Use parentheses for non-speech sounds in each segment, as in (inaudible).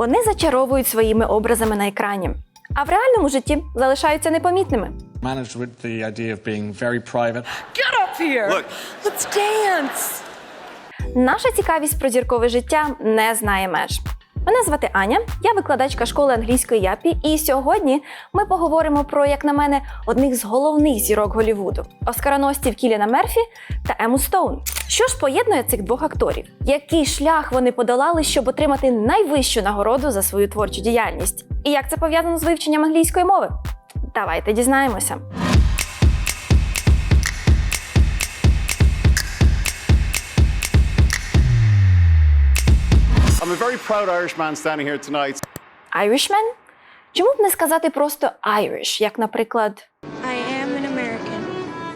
Вони зачаровують своїми образами на екрані, а в реальному житті залишаються непомітними. managed with the idea of being very private. Get up here. Look. Let's dance. Наша цікавість про зіркове життя не знає меж. Мене звати Аня, я викладачка школи англійської ЯПІ, і сьогодні ми поговоримо про, як на мене, одних з головних зірок Голлівуду – оскароносців Кіліна Мерфі та Ему Стоун. Що ж поєднує цих двох акторів? Який шлях вони подолали, щоб отримати найвищу нагороду за свою творчу діяльність? І як це пов'язано з вивченням англійської мови? Давайте дізнаємося. I'm a very proud Irish man standing here tonight. Irishman? Чому б не сказати просто Irish, як, наприклад, I am an American.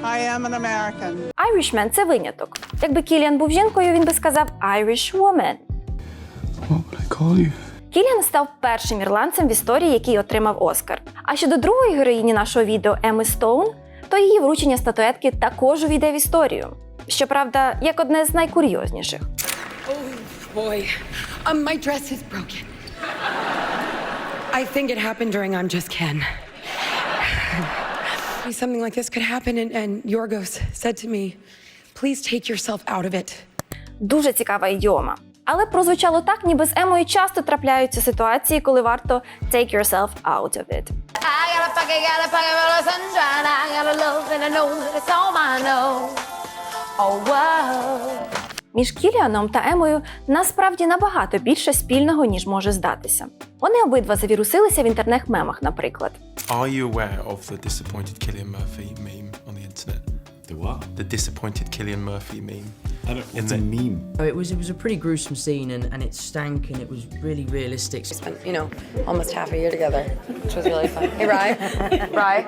I am an American. Irishman – це виняток. Якби Кіліан був жінкою, він би сказав Irish woman. What would I call you? Кіліан став першим ірландцем в історії, який отримав Оскар. А щодо другої героїні нашого відео Еми Стоун, то її вручення статуетки також увійде в історію. Щоправда, як одне з найкурйозніших. Boy, um, my dress is broken. I think it happened during I'm Just Ken. Something like this could happen, and, and Yorgos said to me, Please take yourself out of it. Дуже цікава ідіома. Але прозвучало так, ніби з Емою часто трапляються ситуації, коли варто take yourself out of it. Oh, oh, whoa. Між Кіліаном та Емою насправді набагато більше спільного, ніж може здатися. Вони обидва завірусилися в інтернет-мемах, наприклад. Are you aware of the disappointed Killian Murphy meme on the internet? The what? The disappointed Killian Murphy meme. I don't, it's a meme. Oh, It was it was a pretty gruesome scene and, and it stank and it was really realistic. We Spent, you know, almost half a year together, which was really fun. Hey, Rye. Rye.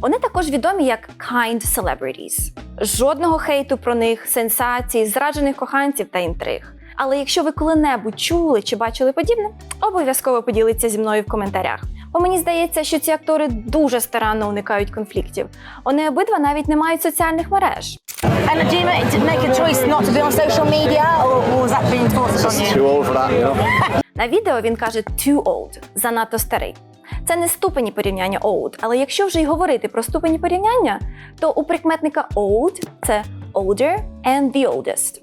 Вони також відомі як kind celebrities. Жодного хейту про них, сенсацій, зраджених коханців та інтриг. Але якщо ви коли-небудь чули чи бачили подібне, обов'язково поділіться зі мною в коментарях. Бо мені здається, що ці актори дуже старанно уникають конфліктів. Вони обидва навіть не мають соціальних мереж. And do you make, a choice not to be on social media, or, or was that being forced on you? Too old for that, you? На відео він каже too old – занадто старий. Це не ступені порівняння old, але якщо вже й говорити про ступені порівняння, то у прикметника old це older and the oldest.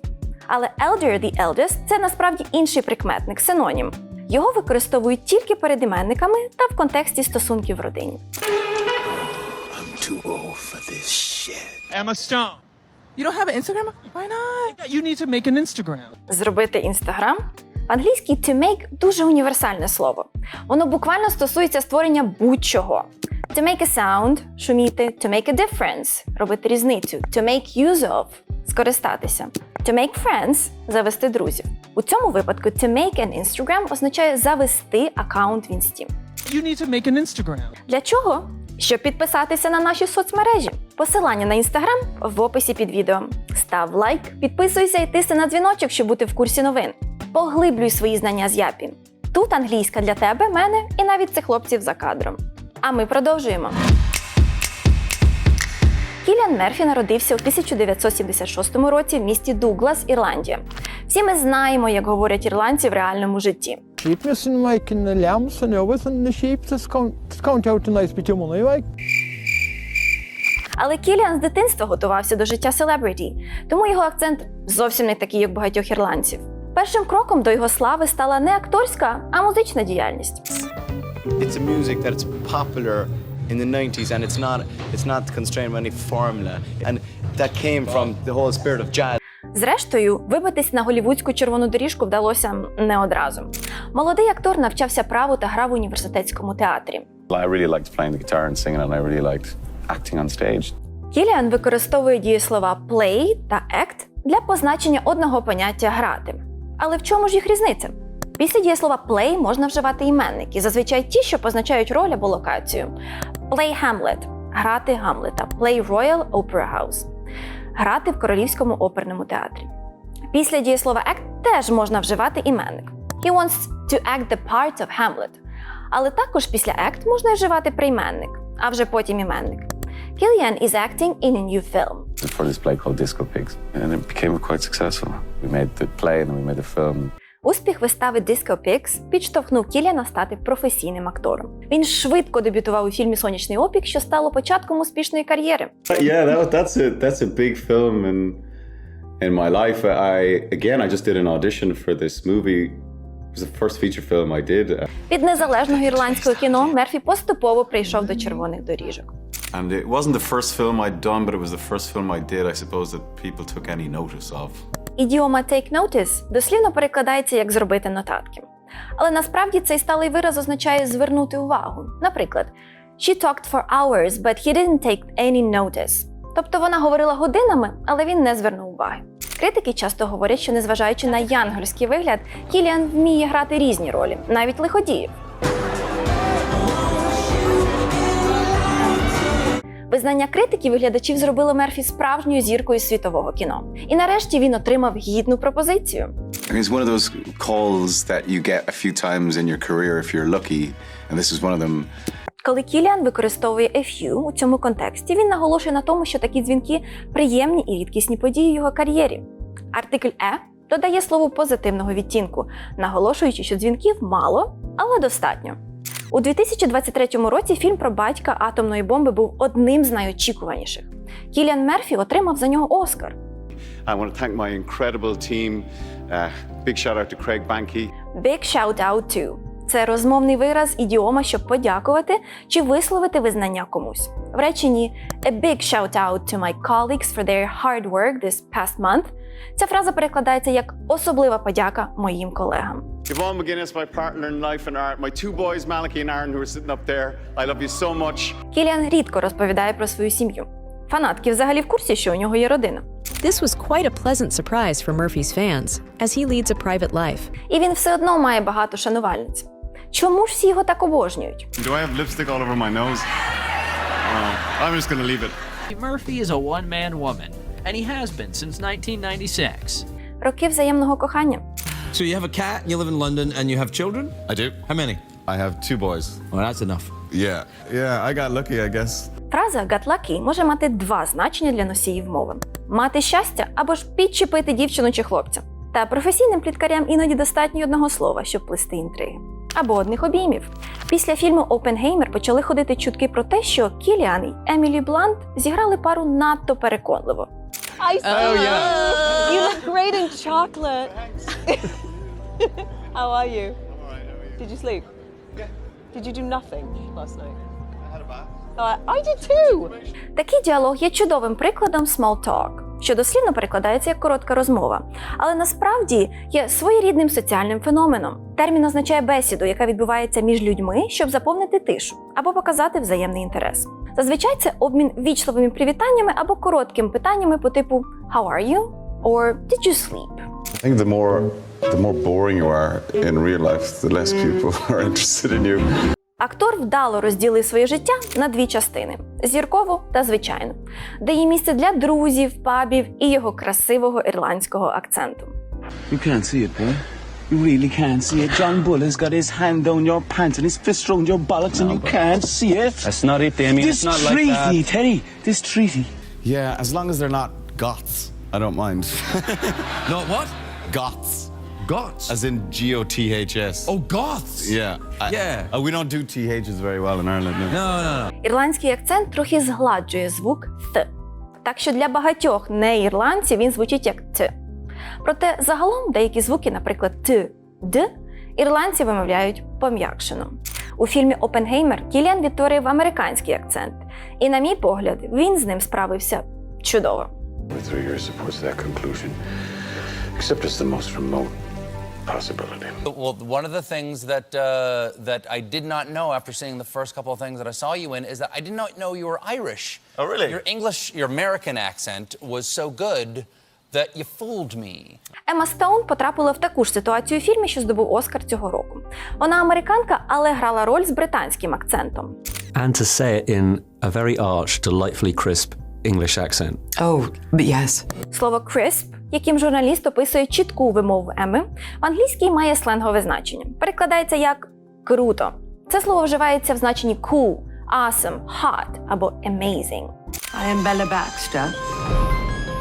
Але elder the eldest це насправді інший прикметник, синонім. Його використовують тільки перед іменниками та в контексті стосунків в родині. Emma Stone. You don't have an Instagram? Why not? You need to make an Instagram. Зробити інстаграм. В англійській to make дуже універсальне слово. Воно буквально стосується створення будь-чого. To make a sound шуміти, to make a difference робити різницю, to make use of скористатися. To make friends завести друзів. У цьому випадку to make an Instagram означає завести аккаунт в інсті. You need to make an Instagram. Для чого? Щоб підписатися на наші соцмережі. Посилання на інстаграм в описі під відео. Став лайк, підписуйся і тисни на дзвіночок, щоб бути в курсі новин. Поглиблюй свої знання з Япі. Тут англійська для тебе, мене і навіть цих хлопців за кадром. А ми продовжуємо. Кіліан Мерфі народився у 1976 році в місті Дуглас, Ірландія. Всі ми знаємо, як говорять ірландці в реальному житті. like. Але Кіліан з дитинства готувався до життя селебриті, тому його акцент зовсім не такий, як багатьох ірландців. Першим кроком до його слави стала не акторська, а музична діяльність. It's a music that's popular in the 90s and it's not it's not constrained by any formula. And that came from the whole spirit of jazz. Зрештою, вибитись на голівудську червону доріжку вдалося не одразу. Молодий актор навчався праву та грав в університетському театрі. I really liked playing the guitar and singing, and I really liked acting on stage. Кіліан використовує дієслова play та act для позначення одного поняття грати. Але в чому ж їх різниця? Після дієслова play можна вживати іменники, зазвичай ті, що позначають роль або локацію. Play Hamlet грати Гамлета, play Royal Opera House грати в королівському оперному театрі. Після дієслова act теж можна вживати іменник. He wants to act the part of Hamlet. Але також після act можна вживати прийменник, а вже потім іменник. Killian is acting in a new film. For this play called Disco Pigs, and it became quite successful. We made the play and then we made the film. Успіх вистави Disco Pigs підштовхнув Кіліана стати професійним актором. Він швидко дебютував у фільмі Сонячний опік, що стало початком успішної кар'єри. Yeah, that, that's a that's a big film in in my life. I again, I just did an audition for this movie. It was the first feature film I did, Від незалежного ірландського кіно Мерфі поступово прийшов до червоних доріжок. And it wasn't the first film I'd done, but it was the first film I did. I suppose that people took any notice of. Ідіома take notice дослівно перекладається як зробити нотатки. Але насправді цей сталий вираз означає звернути увагу. Наприклад, She talked for hours, but he didn't take any notice. Тобто вона говорила годинами, але він не звернув уваги. Критики часто говорять, що незважаючи на янгольський вигляд, Кіліан вміє грати різні ролі, навіть лиходіїв. Визнання критиків і глядачів зробило Мерфі справжньою зіркою світового кіно. І нарешті він отримав гідну пропозицію. It's one of those calls that you get a few times in your career if you're lucky, and this is one of them. Коли Кіліан використовує a few у цьому контексті, він наголошує на тому, що такі дзвінки приємні і рідкісні події в його кар'єрі. Артикль е додає слову позитивного відтінку, наголошуючи, що дзвінків мало, але достатньо. У 2023 році фільм про батька атомної бомби був одним з найочікуваніших. Кіліан Мерфі отримав за нього Оскар. I want to thank my incredible team. Uh, big shout out to Craig Banky. Big shout out to – це розмовний вираз ідіома, щоб подякувати чи висловити визнання комусь. В реченні A big shout out to my colleagues for their hard work this past month. Ця фраза перекладається як особлива подяка моїм колегам. Yvonne McGuinness, my partner in life and art. My two boys, Malachy and Aaron, who are sitting up there. I love you so much. Кіліан рідко розповідає про свою сім'ю. Фанатки взагалі в курсі, що у нього є родина. This was quite a pleasant surprise for Murphy's fans, as he leads a private life. І він все одно має багато шанувальниць. Чому ж всі його так обожнюють? Do I have lipstick all over my nose? Oh, I'm just gonna leave it. Murphy is a one man woman, and he has been since 1996. Роки взаємного кохання. So you have a cat, and you live in London, and you have children? I do. How many? I have two boys. Well, that's enough. Yeah. Yeah, I got lucky, I guess. Фраза «got lucky» може мати два значення для носіїв мови: мати щастя або ж підчепити дівчину чи хлопця. Та професійним пліткарям іноді достатньо одного слова, щоб плести інтриги. Або одних обіймів. Після фільму Опенгеймер почали ходити чутки про те, що Кіліан і Емілі Блант зіграли пару надто переконливо. I saw Oh, yeah. You look great in chocolate. (laughs) How are you? Did you sleep? Did you do nothing last night? I had a bath. I did too. Такий діалог є чудовим прикладом small talk, що дослівно перекладається як коротка розмова, але насправді є своєрідним соціальним феноменом. Термін означає бесіду, яка відбувається між людьми, щоб заповнити тишу або показати взаємний інтерес. Зазвичай це обмін вічливими привітаннями або короткими питаннями по типу How are you? or Did you sleep? I think the more the more boring you are in real life, the less people (laughs) are interested in you. Актор вдало розділив своє життя на дві частини: зіркову та звичайну, де є місце для друзів, пабів і його красивого ірландського акценту. You can't see it, boy. You really can't see it. John Buller's got his hand down your pants and his fist round your bollocks, and you can't see it. That's not it, Damien. This It's not like treaty, that. Teddy. This treaty. Yeah, as long as they're not goths, I don't mind. Not what? goths. Goths. As in G O T H S. oh, goths. Yeah. I- Yeah. uh, we don't do THs very well in Ireland. No. No, no, no. Ірландський акцент трохи згладжує звук th. Так що для багатьох неірландців він звучить як т. Проте загалом деякі звуки, наприклад, т, д, ірландці вимовляють пом'якшено. У фільмі Опенгеймер Кіліан відтворив американський акцент, і, на мій погляд, він з ним справився чудово. Possibility. Well, one of the things that uh, that I did not know after seeing the first couple of things that I saw you in is that I did not know you were Irish. Oh, really? Your English, your American accent was so good that you fooled me. Ема Стоун потрапила в таку ж ситуацію у фільмі, що здобув Оскар цього року. Вона американка, але грала роль з британським акцентом. And to say it in a very arch, delightfully crisp English accent. Oh, but yes. Слово crisp, яким журналіст описує чітку вимову Еми, в англійській має сленгове значення. Перекладається як круто. Це слово вживається в значенні cool, awesome, hot або amazing. I am Bella Baxter.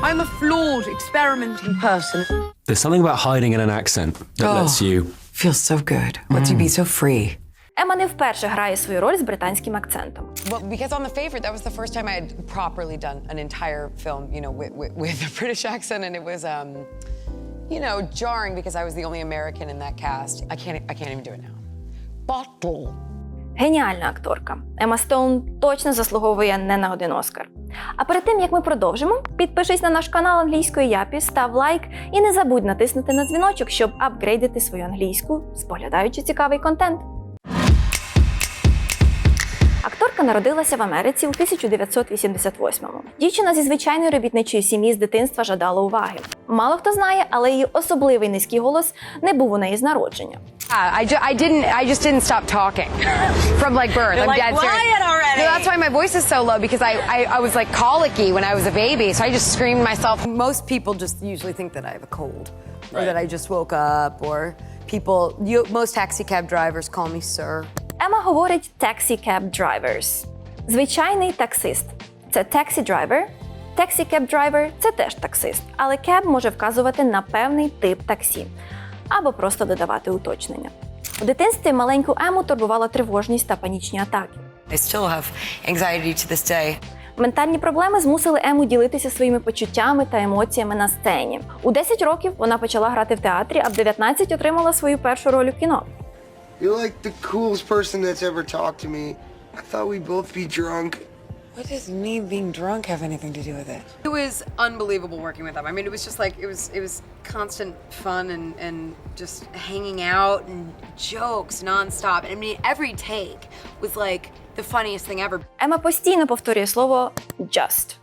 I'm a flawed, experimenting person. There's something about hiding in an accent that Oh. lets you. Feels so good. Lets you be so free. Ема не вперше грає свою роль з британським акцентом. Well, because on The Favorite, that was the first time I had properly done an entire film, you know, with, with, with a (laughs) British accent, and it was, um, you know, jarring because I was the only American in that cast. I can't, I can't even do it now. Bottle. Геніальна акторка. Ема Стоун точно заслуговує не на один Оскар. А перед тим як ми продовжимо, підпишись на наш канал англійської Япі, став лайк і не забудь натиснути на дзвіночок, щоб апгрейдити свою англійську, споглядаючи цікавий контент. Акторка народилася в Америці у 1988-му. Дівчина зі звичайної робітничої сім'ї з дитинства жадала уваги. Мало хто знає, але її особливий низький голос не був у неї з народження. Yeah, I, ju- I didn't I just didn't stop talking from like birth. You're I'm like, dead serious. "Quiet already." No, that's why my voice is so low because I, I I was like colicky when I was a baby, so I just screamed myself. Most people just usually think that I have a cold or that I just woke up or people you, most taxi cab drivers call me sir. Ема говорить taxi cab drivers. Звичайний таксист це taxi driver. Taxi cab driver – це теж таксист, але cab може вказувати на певний тип таксі або просто додавати уточнення. У дитинстві маленьку Ему турбувала тривожність та панічні атаки. I still have anxiety to this day. Ментальні проблеми змусили Ему ділитися своїми почуттями та емоціями на сцені. У 10 років вона почала грати в театрі, а в 19 отримала свою першу роль у кіно. You're like the coolest person that's ever talked to me. I thought we'd both be drunk. What does me being drunk have anything to do with it? It was unbelievable working with them. I mean, it was just like it was it was constant fun and and just hanging out and jokes nonstop. And I mean, every take was like the funniest thing ever. Ема постійно повторює слово just.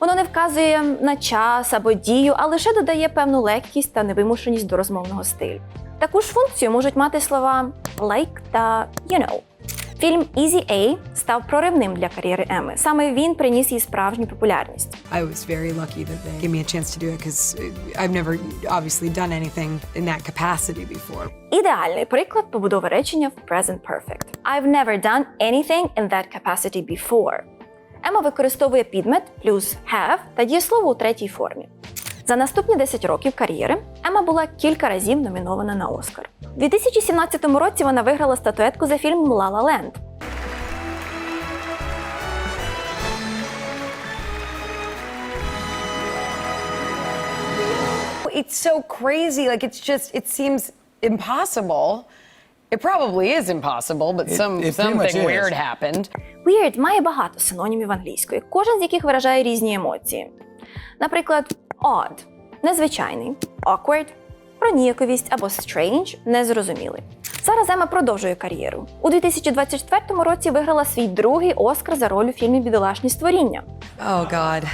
Воно не вказує на час або дію, а лише додає певну легкість та невимушеність до розмовного стилю. Таку ж функцію можуть мати слова like та you know. Фільм Easy A став проривним для кар'єри Еми. Саме він приніс їй справжню популярність. I was very lucky that they gave me a chance to do it because I've never obviously done anything in that capacity before. Ідеальний приклад побудови речення в Present Perfect. I've never done anything in that capacity before. Ема використовує підмет плюс have та дієслово у третій формі. За наступні 10 років кар'єри Ема була кілька разів номінована на Оскар. У 2017 році вона виграла статуетку за фільм «La La Land». It's so crazy. Like it's just it seems impossible. It probably is impossible, but some it much something is. weird happened. Weird має багато синонімів англійської, кожен з яких виражає різні емоції. Наприклад, odd – незвичайний, awkward – про ніяковість або strange – незрозумілий. Зараз Ема продовжує кар'єру. У 2024 році виграла свій другий Оскар за роль у фільмі Бідолашні створіння. Oh God.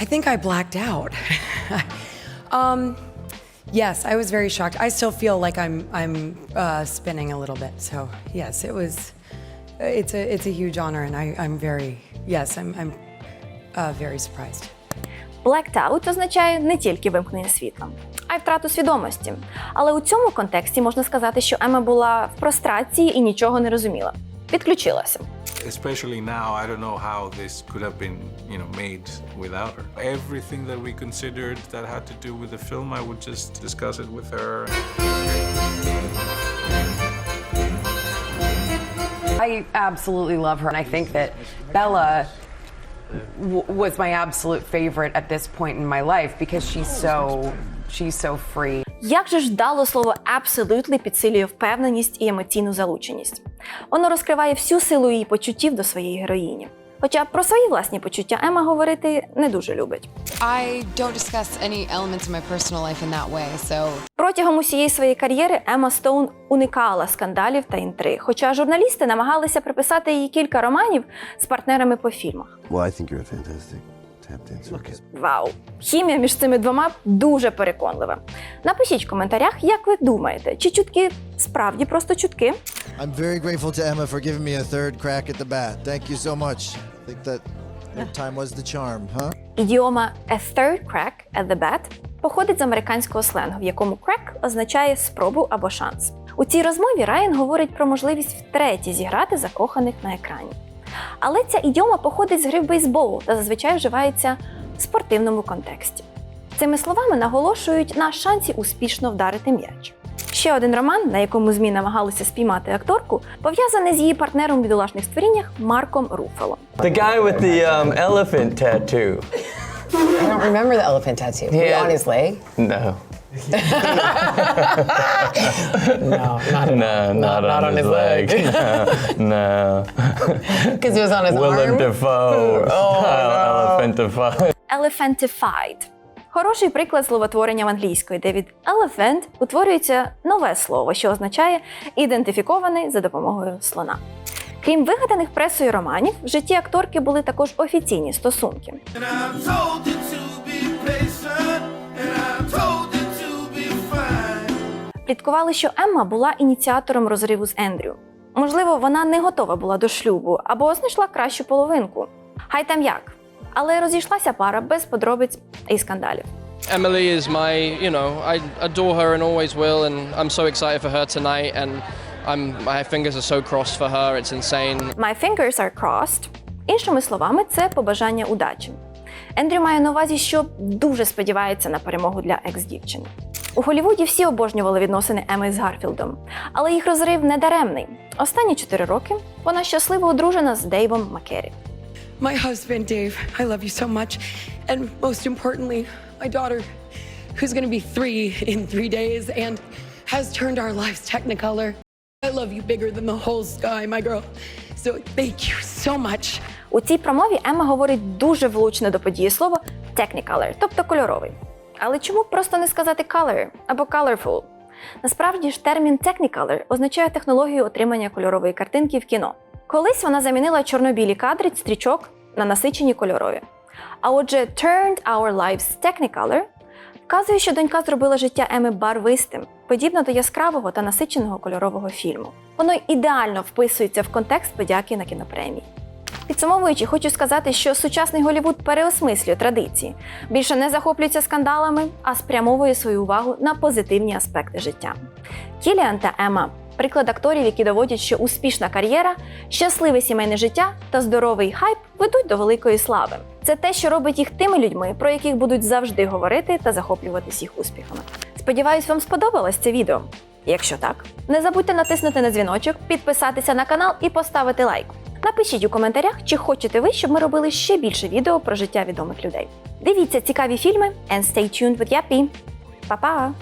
I think I blacked out. um, yes, I was very shocked. I still feel like I'm I'm uh, spinning a little bit. So yes, it was. It's a it's a huge honor, and I I'm very yes I'm I'm uh, very surprised. Blacked out означає не тільки вимкнення світла, а й втрату свідомості. Але у цьому контексті можна сказати, що Ема була в прострації і нічого не розуміла. Відключилася. Especially now, I don't know how this could have been, you know, made without her. Everything that we considered that had to do with the film, I would just discuss it with her. I absolutely love her, and I think that Bella w- was my absolute favorite at this point in my life because she's so she's so free. Як же ж дало слово absolutely підсилює впевненість і емоційну залученість? Воно розкриває всю силу її почуттів до своєї героїні. Хоча про свої власні почуття Ема говорити не дуже любить. I don't discuss any elements of my personal life in that way, so Протягом усієї своєї кар'єри Ема Стоун уникала скандалів та інтриг, хоча журналісти намагалися приписати їй кілька романів з партнерами по фільмах. Well, I think you're fantastic. Вау! Хімія між цими двома дуже переконлива. Напишіть в коментарях, як ви думаєте, чи чутки справді просто чутки? I'm very grateful to Emma for giving me a third crack at the bat. Thank you so much. I think that time was the charm, huh? Ідіома «a third crack at the bat» походить з американського сленгу, в якому crack означає спробу або шанс. У цій розмові Райан говорить про можливість втретє зіграти закоханих на екрані. Але ця ідіома походить з гри в бейсболу та зазвичай вживається в спортивному контексті. Цими словами наголошують на шансі успішно вдарити м'яч. Ще один роман, на якому ЗМІ намагалися спіймати акторку, пов'язаний з її партнером у бідолашних створіннях Марком Руфало. The guy with the um, elephant tattoo. I don't remember the elephant tattoo. Were you Yeah. on his leg? No. No, not no, not, not on, on his, his leg. leg. (laughs) no. Because it was on his Willem arm? Dafoe. (laughs) Oh, no. Elephant Dafoe. Elephantified. Хороший приклад словотворення в англійської, де від elephant утворюється нове слово, що означає ідентифікований за допомогою слона. Крім вигаданих пресою романів, в житті акторки були також офіційні стосунки. Пліткували, що Емма була ініціатором розриву з Ендрю. Можливо, вона не готова була до шлюбу або знайшла кращу половинку. Хай там як. Але розійшлася пара без подробиць і скандалів. Emily is my, you know, I adore her and always will, and I'm so excited for her tonight, and I'm my fingers are so crossed for her. It's insane. My fingers are crossed. Іншими словами, це побажання удачі. Ендрю має на увазі, що дуже сподівається на перемогу для екс-дівчини. У Голлівуді всі обожнювали відносини Еми з Гарфілдом, але їх розрив не даремний. Останні чотири роки вона щасливо одружена з Дейвом Маккері. My husband, Dave, I love you so much. And most importantly, my daughter, who's going to be three in three days and has turned our lives technicolor. I love you bigger than the whole sky, my girl. So thank you so much. У цій промові Емма говорить дуже влучне до події слово technicolor, тобто кольоровий. Але чому просто не сказати color або colorful? Насправді ж термін technicolor означає технологію отримання кольорової картинки в кіно. Колись вона замінила чорно-білі кадри стрічок на насичені кольорові. А отже, turned our lives technicolor вказує, що донька зробила життя Еми барвистим, подібно до яскравого та насиченого кольорового фільму. Воно ідеально вписується в контекст подяки на кінопремії. Підсумовуючи, хочу сказати, що сучасний Голівуд переосмислює традиції, більше не захоплюється скандалами, а спрямовує свою увагу на позитивні аспекти життя. Кіліан та Ема приклад акторів, які доводять, що успішна кар'єра, щасливе сімейне життя та здоровий хайп ведуть до великої слави. Це те, що робить їх тими людьми, про яких будуть завжди говорити та захоплюватись їх успіхами. Сподіваюсь, вам сподобалось це відео. Якщо так, не забудьте натиснути на дзвіночок, підписатися на канал і поставити лайк. Напишіть у коментарях, чи хочете ви, щоб ми робили ще більше відео про життя відомих людей. Дивіться цікаві фільми and stay tuned with Yappy. Па-па!